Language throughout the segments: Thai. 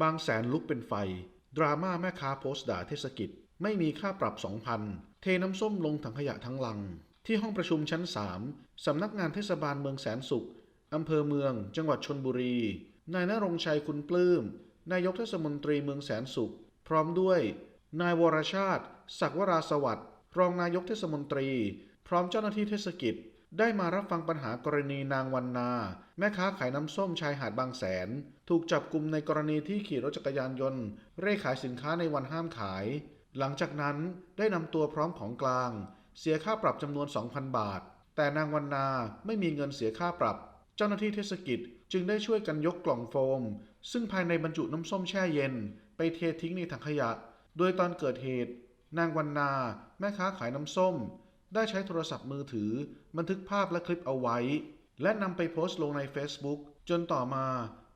บางแสนลุกเป็นไฟ ดราม่าแม่ค้าโพสต์ด่าเทศกิจ ไม่มีค่าปรับ 2,000 เทน้ำส้มลงถังขยะทั้งลัง ที่ห้องประชุมชั้น 3 สำนักงานเทศบาลเมืองแสนสุข อำเภอเมือง จังหวัดชนบุรี นายนรงชัยคุณปลื้ม นายกเทศมนตรีเมืองแสนสุข พร้อมด้วย นายวรชาติ ศักวราสวัสดิ์ รองนายกเทศมนตรี พร้อมเจ้าหน้าที่เทศกิจ ได้มารับฟังปัญหากรณีนางวันนา แม่ค้าขายน้ำส้มชายหาดบางแสน ถูกจับกลุ่มในกรณีที่ขี่รถจักรยานยนต์ เร่ขายสินค้าในวันห้ามขาย หลังจากนั้นได้นำตัวพร้อมของกลาง เสียค่าปรับจำนวน 2,000 บาท แต่นางวันนาไม่มีเงินเสียค่าปรับ เจ้าหน้าที่เทศกิจจึงได้ช่วยกันยกกล่องโฟม ซึ่งภายในบรรจุน้ำส้มแช่เย็น ไปเททิ้งในถังขยะ โดยตอนเกิดเหตุ นางวันนา แม่ค้าขายน้ำส้ม ได้ใช้โทรศัพท์มือถือ บันทึกภาพและคลิปเอาไว้ และนำไปโพสต์ลงใน Facebook จนต่อมา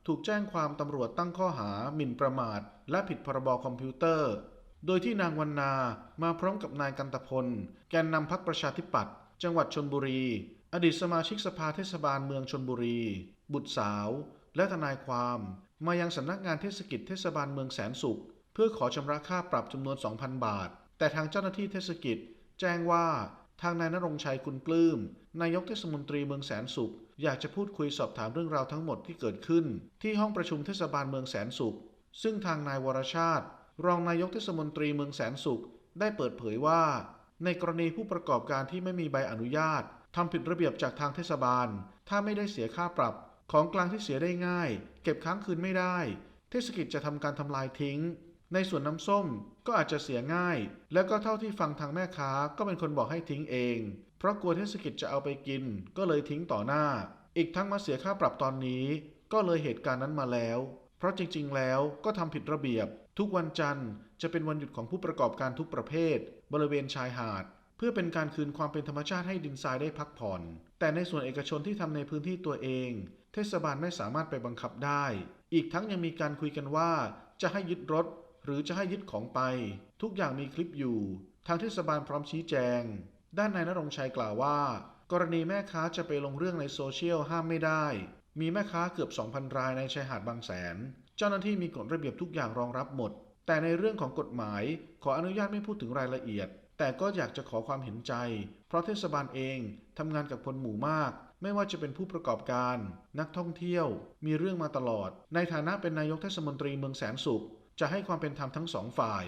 ถูกแจ้งความตำรวจตั้งข้อหาหมิ่นประมาท และผิดพรบคอมพิวเตอร์ โดยที่นางวันนามาพร้อมกับนายกันตพล แกนนำพักประชาธิปัตย์จังหวัดชนบุรี อดีตสมาชิกสภาเทศบาลเมืองชนบุรี บุตรสาว และทนายความ มายังสำนักงานเทศกิจเทศบาลเมืองแสนสุข เพื่อขอชำระค่าปรับจำนวน 2,000 บาท แต่ทางเจ้าหน้าที่เทศกิจ แจ้งว่า ทางนายนรงชัยคุณปลื้ม นายกเทศมนตรีเมืองแสนสุข อยากจะพูดคุยสอบถามเรื่องราวทั้งหมดที่เกิดขึ้น ที่ห้องประชุมเทศบาลเมืองแสนสุข ซึ่งทางนายวรชาติ รองนายกเทศมนตรีเมืองแสนสุข ได้เปิดเผยว่า ในกรณีผู้ประกอบการที่ไม่มีใบอนุญาตทำผิดระเบียบจากทางเทศบาล ถ้าไม่ได้เสียค่าปรับ ของกลางที่เสียได้ง่าย เก็บค้างคืนไม่ได้ เทศกิจจะทำการทำลายทิ้ง ในส่วนน้ำส้มก็อาจจะเสียง่าย แล้วก็เท่าที่ฟังทางแม่ค้าก็เป็นคนบอกให้ทิ้งเอง เพราะกลัวเทศกิจจะเอาไปกิน ก็เลยทิ้งต่อหน้า อีกทั้งมาเสียค่าปรับตอนนี้ ก็เลยเหตุการณ์นั้นมาแล้ว เพราะจริงๆ แล้วก็ทำผิดระเบียบ ทุกวันจันทร์จะเป็นวันหยุดของผู้ประกอบการทุกประเภท บริเวณชายหาด เพื่อเป็นการคืนความเป็นธรรมชาติให้ดินทรายได้พักผ่อน แต่ในส่วนเอกชนที่ทำในพื้นที่ตัวเอง เทศบาลไม่สามารถไปบังคับได้ อีกทั้งยังมีการคุยกันว่าจะให้ยึดรถ หรือจะให้ยึดของไป ทุกอย่างมีคลิปอยู่ ทางเทศบาลพร้อมชี้แจง ด้านนายนรงชัยกล่าวว่า กรณีแม่ค้าจะไปลงเรื่องในโซเชียลห้ามไม่ได้ มีแม่ค้าเกือบ 2,000 รายในชายหาดบางแสน เจ้าหน้าที่มีกฎระเบียบทุกอย่างรองรับหมด แต่ในเรื่องของกฎหมายขออนุญาตไม่พูดถึงรายละเอียด แต่ก็อยากจะขอความเห็นใจ เพราะเทศบาลเองทำงานกับคนหมู่มากไม่ว่าจะเป็นผู้ประกอบการ นักท่องเที่ยว มีเรื่องมาตลอด ในฐานะเป็นนายกเทศมนตรีเมืองแสนสุข จะให้ความเป็นธรรมทั้งสองฝ่าย